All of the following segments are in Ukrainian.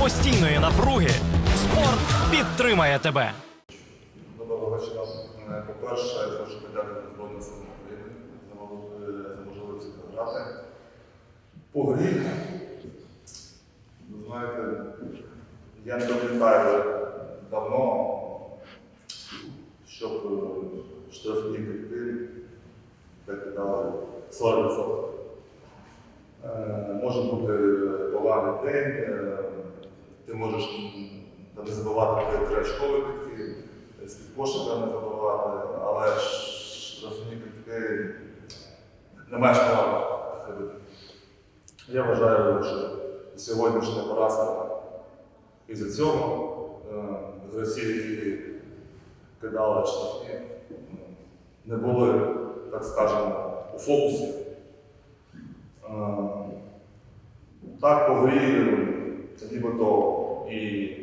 постійної напруги спорт підтримає тебе. Доброго вечора. Е, По-перше, я хочу подякувати Збройним силам України за можливість грати по грі. Ви знаєте, я не пам'ятаю давно, щоб е, штрафні квитки кидали 40%. Е, Може бути поганий день, е, ти можеш не забувати про три очкові квитки, з-під кошика не забувати, але ж штрафні квитки не маєш права ходити. Я вважаю, що сьогоднішня поразка із-за цього е, гравці, які кидали штрафні, не були, так скажемо, у фокусі. Е, Так, по грі нібито і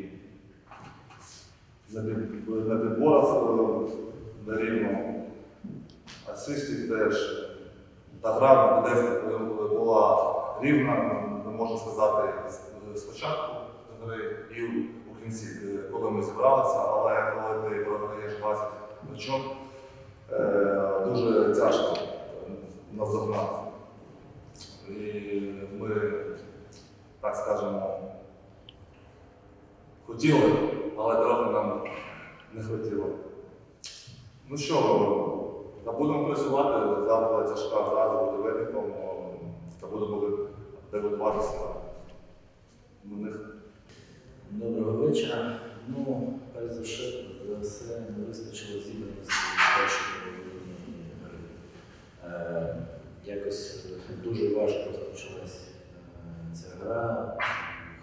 на під- підборах е, на рівно асистів теж. Та гра була рівна, можна сказати, спочатку гри і у кінці, е, коли ми зібралися, але коли ти програєш 20 очок, е, дуже тяжко наздогнати. І ми, так скажемо, хотіли, але трохи нам не хотіло. Ну що, та будемо працювати, завтра тяжка гра з будівельником, та будемо дивуватися. на них. Доброго вечора. Ну, перш за все не вистачило зібраності в першій половині гри. Е, якось дуже важко розпочалась е, ця гра.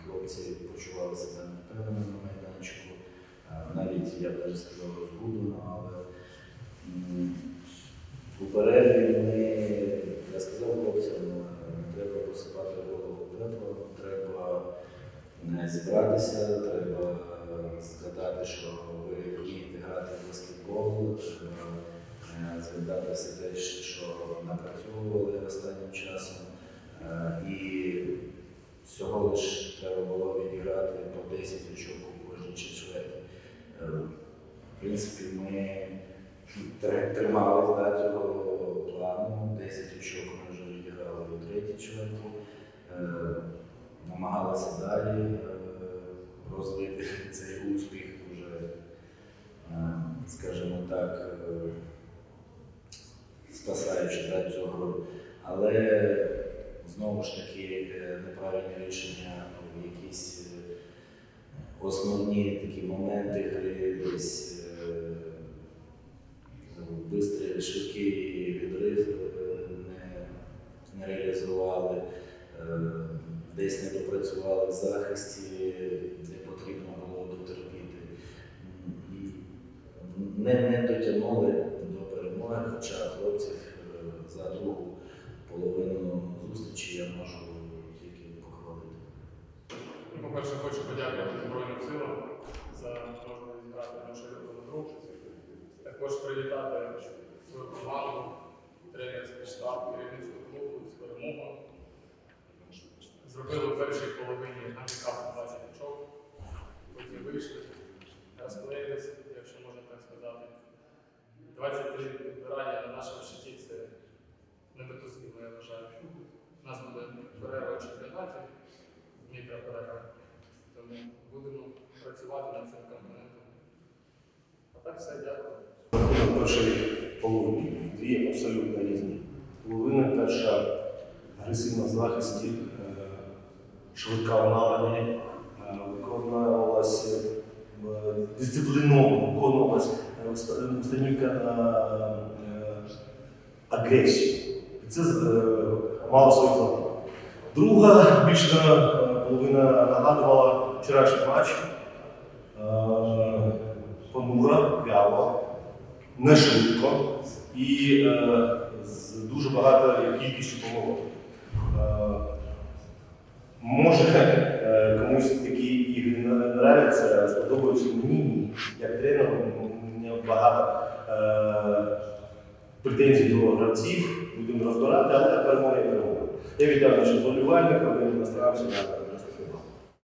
Хлопці почували себе невпевнено на майданчику. Е, навіть я б навіть сказав розгублено, але перерві ми, я сказав хлопцям, е, треба посипати голову пеплом, треба не зібратися, треба е, згадати, що ви вмієте грати в баскетбол, е, згадати все те, що напрацьовували останнім часом. Е, І всього лиш треба було відіграти по 10 очок у кожній четверті. Е, В принципі, ми тр- тримались да, цього плану. 10 очок ми вже відіграли у третій чверті. Е, намагалися далі е, розвити цей успіх уже, скажімо так, спасаючи да, гру. Але знову ж таки неправильні рішення основні такі моменти гри десь. е, Бистрий, швидкий відрив е, не, не реалізували, е, десь не допрацювали в захисті, де потрібно було дотерпіти. Не, не дотягнули до перемоги, хоча хлопців за другу половину зустрічі я можу тільки похвалити. Ну, По-перше, хочу подякувати Збройним силам за можливість грати нашу любиму гру. Також привітати свою команду, тренерський штаб, керівництво клубу з перемогою. Зробили в першій половині гандикап 20 очок, потім вийшли, розклеїлися, якщо можна так сказати. 23 підбирання на нашому щиті це недопустимо, я вважаю. У нас буде перерва в чемпіонаті, мікро перерва. Тому будемо працювати над цим компонентом. А так все, дякую. Першої половини. Дві абсолютно різні половини. Перша агресивна захисті, е, швидка в нападі, е, виконувалася дисципліновано, виконувалася уста- установка е, агресію. І це мало своїх плодів. Друга більша половина нагадувала вчорашній матч. Не швидко і е, з дуже багатою кількістю помилок. Е, може, е, комусь такі ігри не нравляться, сподобаються мені, ні. Як тренеру, багато е, претензій до гравців, будемо розбирати, але перемога і. Я вітаю наших болівальників, ми настраємося на